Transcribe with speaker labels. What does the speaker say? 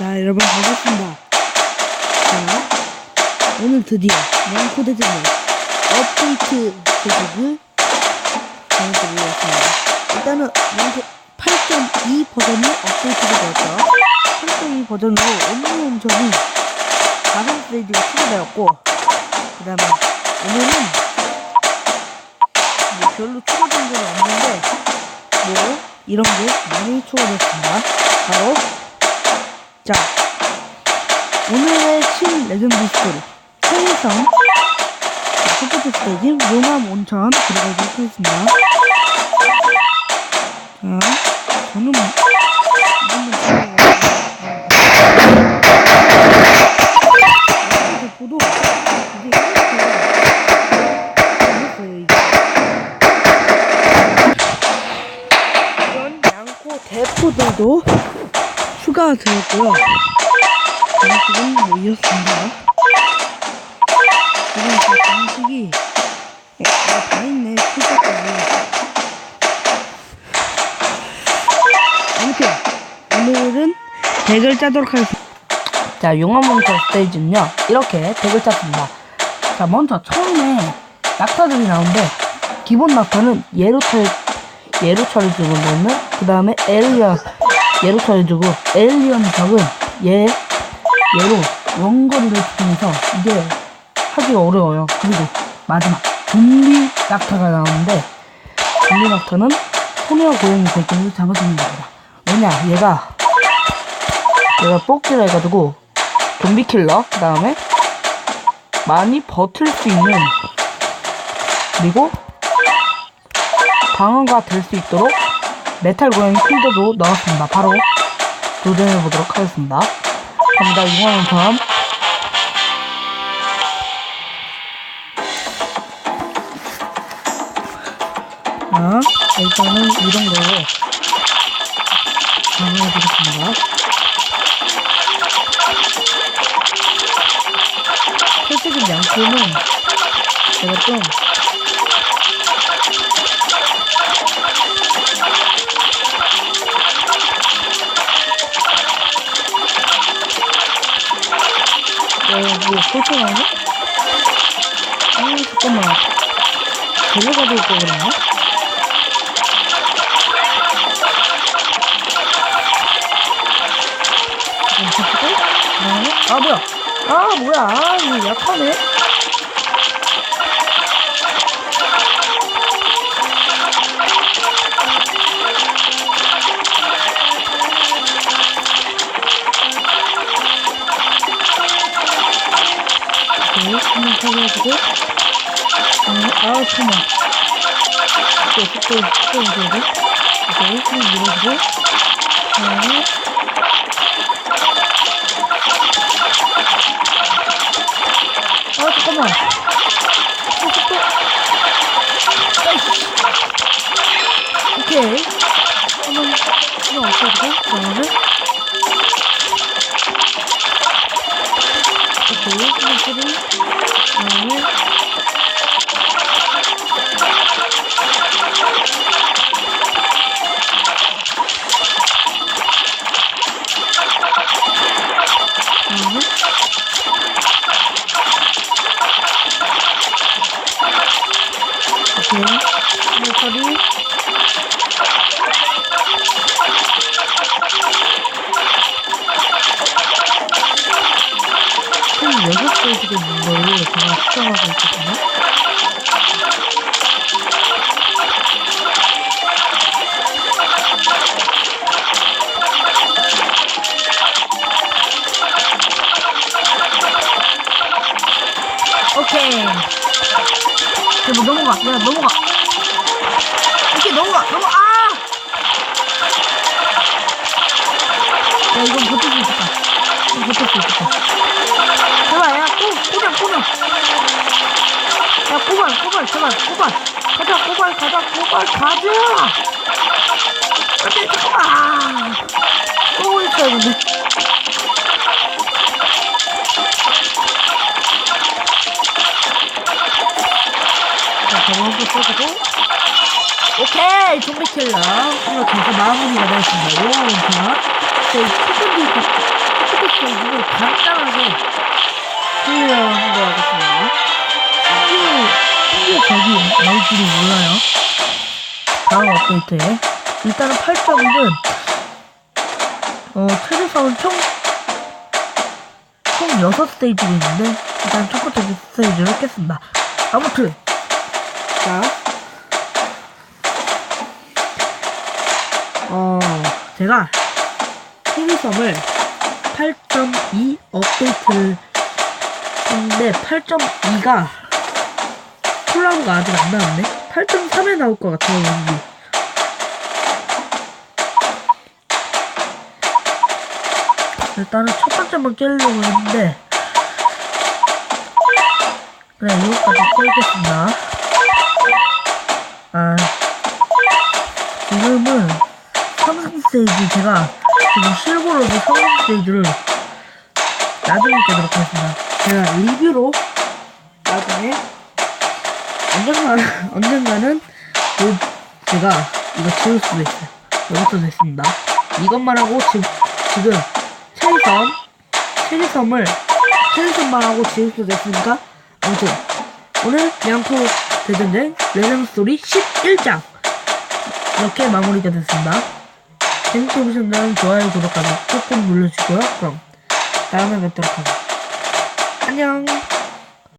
Speaker 1: 자, 여러분 반갑습니다. 자, 오늘 드디어 냥코 대전의 업데이트 소식을 전해드리겠습니다. 일단은 냥코 8.2 버전이 업데이트가 되었죠. 8.2 버전으로 업무 음성이 가상 스테이지가 추가되었고, 그 다음에 오늘은 뭐 별로 추가된 건 없는데, 뭐 이런 게 많이 추가됐습니다. 바로 자, 오늘의 신 레전드 스토리 자, 첫 번째 스테이지 용암 온천 들어가도록 하겠습니다. 자, 저는 뭐- 보도 이게 이렇게 이게 이런 양코 대포들도 추가되었고요. 장식은 모였습니다. 지금 그 장식이 아, 다 있네 풀까지 아무튼 오늘은 덱을 짜도록 하겠습니다. 자 용암몬스터 스테이지는요 이렇게 덱을 짰습니다. 자 먼저 처음에 낙타들이 나오는데 기본 낙타는 예로 처리 예로 처리주고 넣는 그 다음에 에리언 예로 처리주고 에리언 적은 예 얘로 원거리를 주면서 이게 하기가 어려워요. 그리고 마지막 좀비 낙타가 나오는데 좀비 낙타는 소녀 고양이 새끼를 잡아주는 겁니다. 왜냐 얘가 얘가 뽑기를 해가지고 좀비 킬러 그 다음에 많이 버틸 수 있는 그리고 방어가 될 수 있도록 메탈 고양이 필드도 넣었습니다. 바로 도전해 보도록 하겠습니다. 갑니다. 이거는 다음. 자, 일단은 이런 거로 방어해보겠습니다. 솔직히 양초는 제가 좀 어, 뭐, 설정하네? 아, 잠깐만. 데려가도 있고 그랬나? 아, 뭐야? 아, 뭐야? 아, 이거 약하네? 한번 타가지고. 아, 아, 잠깐만. 또, 또, 또, 돼? 오케이, 한번 밀어주고. 자, 아, 잠깐만. 또, 또, 또. 오케이. 한번, 한번 없애주고, 그다음에. 총 6개 지금 걸로 제가 수정하고 있거든요. 오케이. 그래, 뭐 넘어가. 야, 넘어가. 오케이, 넘어가. 넘어가. 아! 야, 이건 버틸 수 있겠다. 이거 버틸 수 있겠다. 제발, 야, 꼬, 꼬발, 꼬발. 야, 꼬발, 꼬발, 제발, 꼬발. 가자, 꼬발, 가자, 꼬발, 가자! 잠깐만! 꼬발 있어야 되는데. 자, 저거 한번 써주고. 오케이! 좀비 킬러. 이거 계속 마무리가 되었습니다. 오, 자. 저희 초등비, 스테이지를 간단하게 플레이하는 거. 심지어, 심지어 저기 나올 줄이 몰라요. 다음 업데이트에. 일단은 8점은, 어, 최대성은 총, 총 6스테이지가 있는데, 일단 첫 번째 스테이지를 깼습니다. 아무튼, 자, 어, 제가 TV섬을 8.2 업데이트를 했는데 8.2가 콜라보가 아직 안 나왔네? 8.3에 나올 것 같아요 왠지. 일단은 첫 번째만 깨려고 했는데 그래 이것까지 깨겠습니다. 아 지금은 삼성 스테이지 제가 지금 실버로도 삼성 스테이지를 나중에 깨도록 하겠습니다. 제가 리뷰로 나중에 언젠가 언젠가는 그 제가 이거 지울 수도 있어요. 이것도 됐습니다. 이것만 하고 지금 지금 체리섬 체리섬을 체리섬만 하고 지울 수도 됐으니까 아무튼 오늘 양코 대전쟁 레전 스토리 11장 이렇게 마무리가 됐습니다. 재밌게 보셨다면 좋아요, 구독하기 꾹꾹 눌러주시고요. 그럼 다음에 뵙도록 하겠습니다. 안녕.